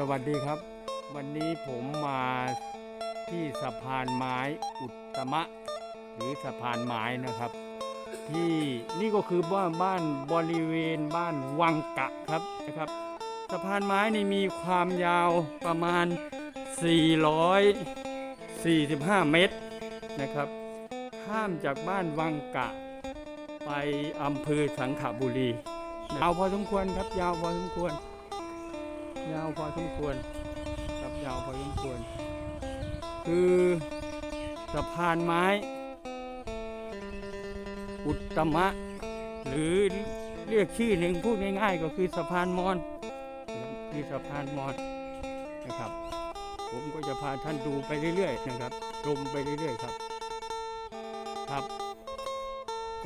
สวัสดีครับ วันนี้ผมมาที่สะพานไม้อุตมะ หรือสะพานไม้นะครับ ที่นี่ก็คือบ้านบ้านบริเวณบ้านวังกะครับนะครับสะพานไม้นี่มีความยาวประมาณ 445 เมตรนะครับข้ามจากบ้านวังกะ ไปอำเภอสังขบุรียาวพอสมควรครับยาวพอสมควร ยาวพอสมควรครับยาวพอสมควร คือสะพานไม้ อุตมะ หรือเรียกชื่อหนึ่งพูดง่ายๆ ก็คือสะพานมอญคือสะพานมอญนะครับ ผมก็จะพาท่านดูไปเรื่อยๆนะครับชมไปเรื่อยๆครับ ครับ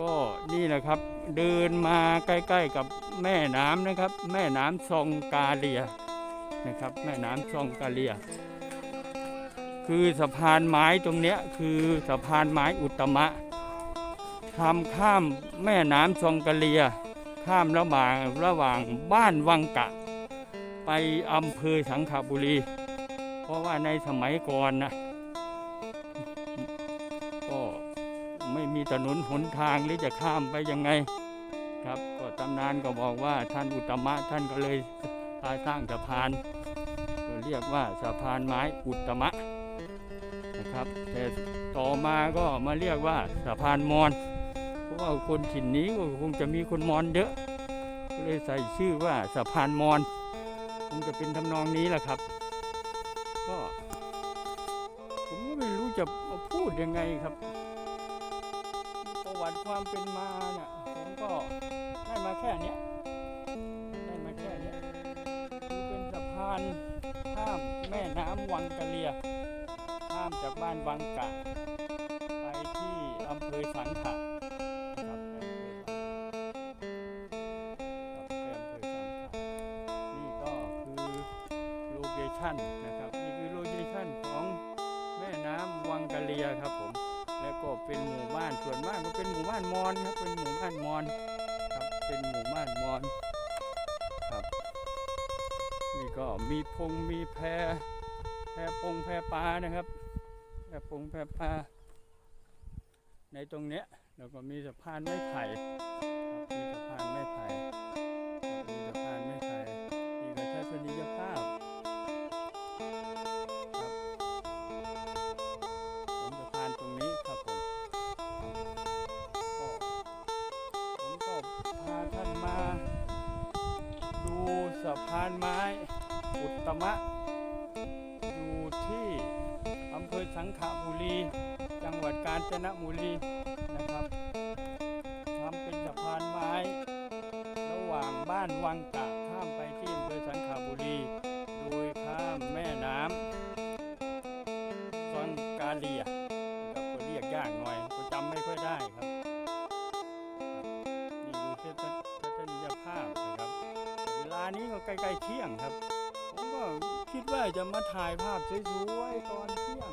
ก็นี่แหละครับ เดินมาใกล้ ๆ กับแม่น้ำนะครับ แม่น้ำซองกาเลีย นะครับ แม่น้ำซองกาเลีย คือสะพานไม้ตรงเนี้ยคือสะพานไม้อุตมะทำข้ามแม่น้ำซองกาเลีย ข้ามระหว่างระหว่างบ้านวังกะ ไปอำเภอสังขบุรี เพราะว่าในสมัยก่อนนะก็ไม่มีถนนหนทางหรือจะข้ามไปยังไงครับก็ตำนานก็บอกว่าท่านอุตมะท่านก็เลยสร้างสะพาน เรียกว่าสะพานไม้อุตมะนะครับ แต่ต่อมาก็มาเรียกว่าสะพานมอญเพราะว่าคนถิ่นนี้ก็คงจะมีคนมอญเยอะก็เลยใส่ชื่อว่าสะพานมอญคงจะเป็นทำนองนี้แหละครับ ก็ผมก็ไม่รู้จะพูดยังไงครับประวัติความเป็นมาเนี่ยผมก็ได้มาแค่เนี้ยานข้ามแม่น้ำวังกะเลียข้ามจากบ้านวังกะ ไปที่อำเภอสังขะนะครับไปอำเภอสังขะนี่ก็คือโลเคชั่นนะครับนี่คือโลเคชั่นของแม่น้ำวังกะเลียครับผมแล้วก็เป็นหมู่บ้านส่วนมากก็เป็นหมู่บ้านมอญครับเป็นหมู่บ้านมอญครับเป็นหมู่บ้านมอญครับนี่ ก็มีพงมีแพแพปงแพปลานะครับแพปงแพปลาในตรงเนี้ยแล้วก็มีสะพานไม้ไผ่มีสะ ตมะ อยู่ที่อำเภอสังขบุรี จังหวัดกาญจนบุรีนะครับทำเป็นสะพานไม้ ระหว่างบ้านวังกะข้ามไปที่อำเภอสังขบุรี โดยข้ามแม่น้ำซังกาเลียครับก็เรียกยากหน่อยก็จำไม่ค่อยได้ครับ นี่คือทัศทัศนียภาพนะครับ เวลานี้ก็ใกล้ๆเที่ยงครับ คิดว่าจะมาถ่ายภาพสวยๆตอนเที่ยง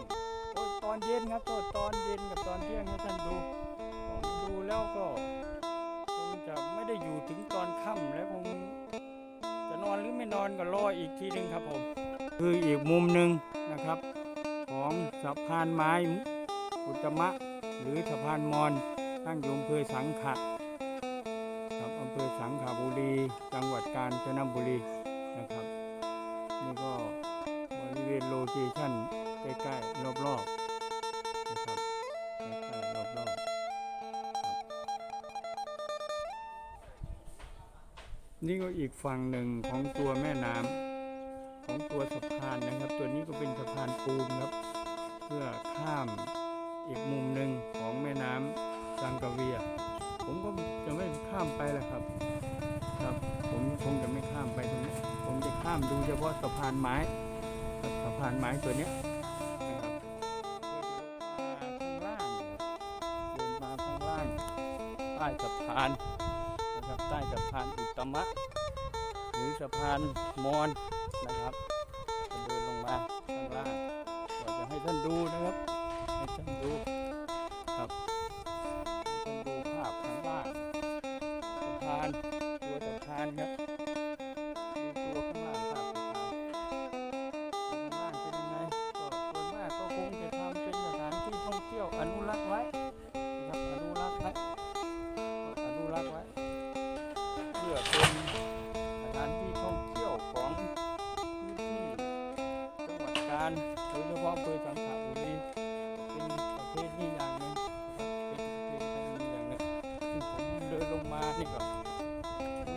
ตอนเย็นครับตอนเย็นกับตอนเที่ยงให้ท่านดูผมดูแล้วก็คงจะไม่ได้อยู่ถึงตอนค่ำแล้วคงจะนอนหรือไม่นอนก็รออีกทีหนึ่งครับผมคืออีกมุมหนึ่งนะครับ ของสะพานไม้อุตมะ หรือสะพานมอญตั้งอยู่อำเภอสังขะครับอำเภอสังขบุรี จังหวัดกาญจนบุรีนะครับ นี่ก็บริเวณโลเคชั่นใกล้ๆรอบๆนะครับใกล้ๆรอบๆครับนี่ก็อีกฝั่งหนึ่งของตัวแม่น้ำของตัวสะพานนะครับ ตัวนี้ก็เป็นสะพานปูนครับ เพื่อข้ามอีกมุมหนึ่งของแม่น้ำสังกะเวีย ผมก็จะไม่ข้ามไปแล้วครับ ครับ ผมคงจะไม่ จะข้ามดูเฉพาะสะพานไม้สะพานไม้ตัวเนี้ยนะครับเดินมาข้างล่างเดินมาข้างล่างใต้สะพานนะครับใต้สะพานอุตมะ หรือสะพานมอญนะครับเดินลงมาข้างล่างก็จะให้ท่านดูนะครับให้ท่านดู โดยเฉพาะอำเภอสังขบุรีเป็นประเภทนี้อย่างหนึ่งเป็นประเภทนี้อย่างหนึ่งซึ่งผมเดินลงมานี่ก็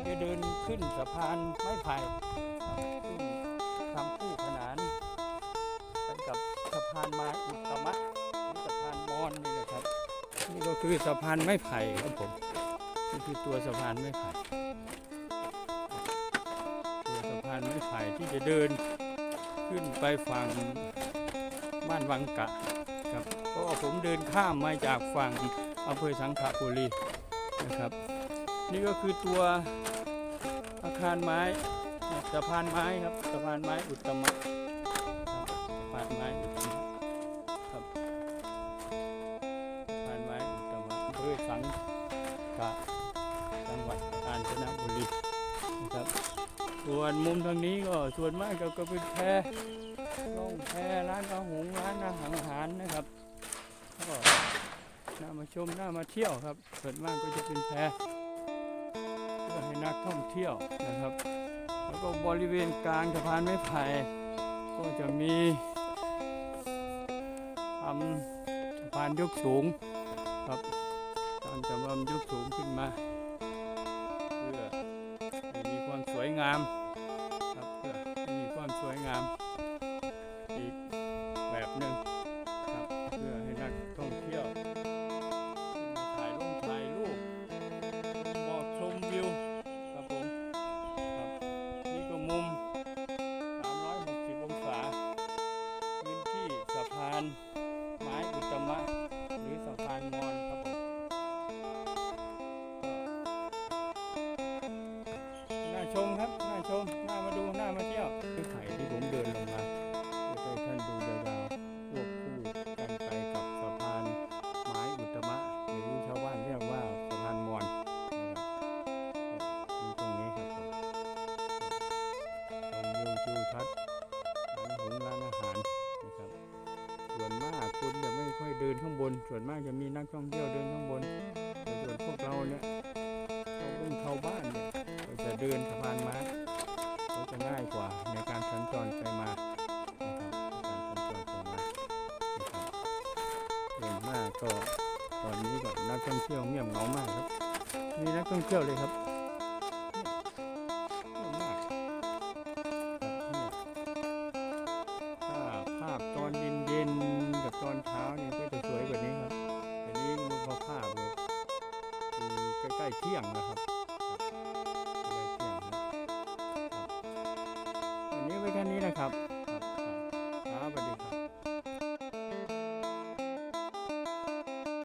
จะเดินขึ้นสะพานไม้ไผ่ซึ่งทำคู่ขนานกันกับสะพานไม้อุตมะสะพานมอนนี่นะครับ นี่ก็คือสะพานไม้ไผ่ครับผมนี่คือตัวสะพานไม้ไผ่ตัวสะพานไม้ไผ่ที่จะเดิน ขึ้นไปฝั่งบ้านวังกะครับเพราะผมเดินข้ามมาจากฝั่งอำเภอสังขบุรีนะครับ นี่ก็คือตัวอาคารไม้สะพานไม้ครับสะพานไม้อุตมะสะพานไม้อุตมะครับสะพานไม้อุตมะอำเภอสังข ส่วนมุมทางนี้ก็ส่วนมากก็ก็เป็นแพร่องแพร้านอาหงร้านอาหารอาหารนะครับก็น่ามาชมน่ามาเที่ยวครับ ส่วนมากก็จะเป็นแพเพื่อให้นักท่องเที่ยวนะครับ แล้วก็บริเวณกลางสะพานไม้ไผ่ก็จะมีทำสะพานยกสูงครับทำสะพานยกสูงขึ้นมา งามครับเพื่อให้มีความสวยงามอีกแบบหนึ่งครับเพื่อให้นักท่องเที่ยวมาถ่ายรูปถ่ายรูปมองชมวิวครับผมครับนี่ก็มุม 360 องศาพื้นที่สะพานไม้อุตมะ บน ส่วนมากจะมีนักท่องเที่ยวเดินข้างบน แต่ส่วนพวกเราเนี่ยเราเป็นชาวบ้านเนี่ยเราจะเดินสะพานไม้ก็จะง่ายกว่าในการสัญจรไปมาในการสัญจรไปมาเดินมากก็ตอนนี้ก็นักท่องเที่ยวเงียบเหงามากครับ มีนักท่องเที่ยวเลยครับ คือใ